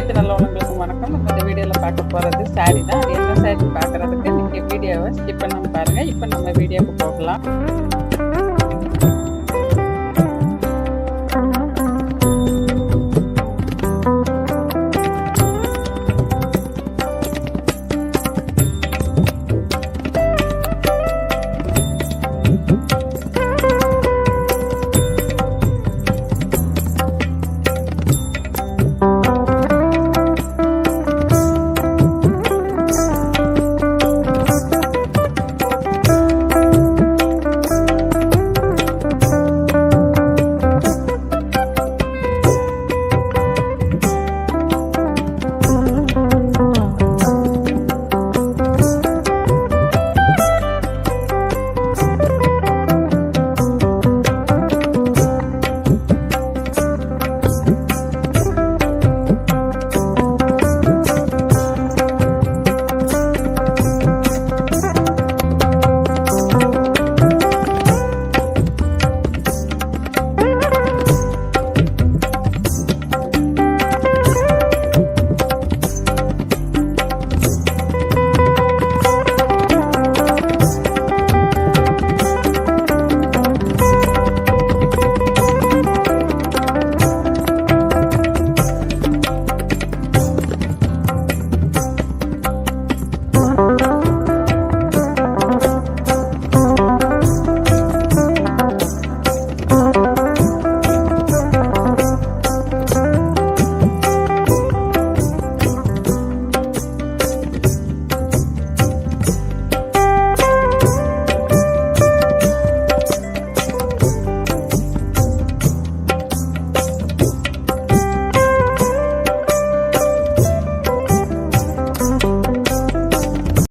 அனைத்து நல்லவங்களுக்கும் வணக்கம். நம்ம இந்த வீடியோவில் பார்க்க போகிறது சாரி தான். அது என்ன சாரி பார்க்குறதுக்கு நீங்கள் வீடியோவை ஸ்கிப் பண்ணாமல் பாருங்கள் இப்போ நம்ம வீடியோவுக்கு போகலாம்.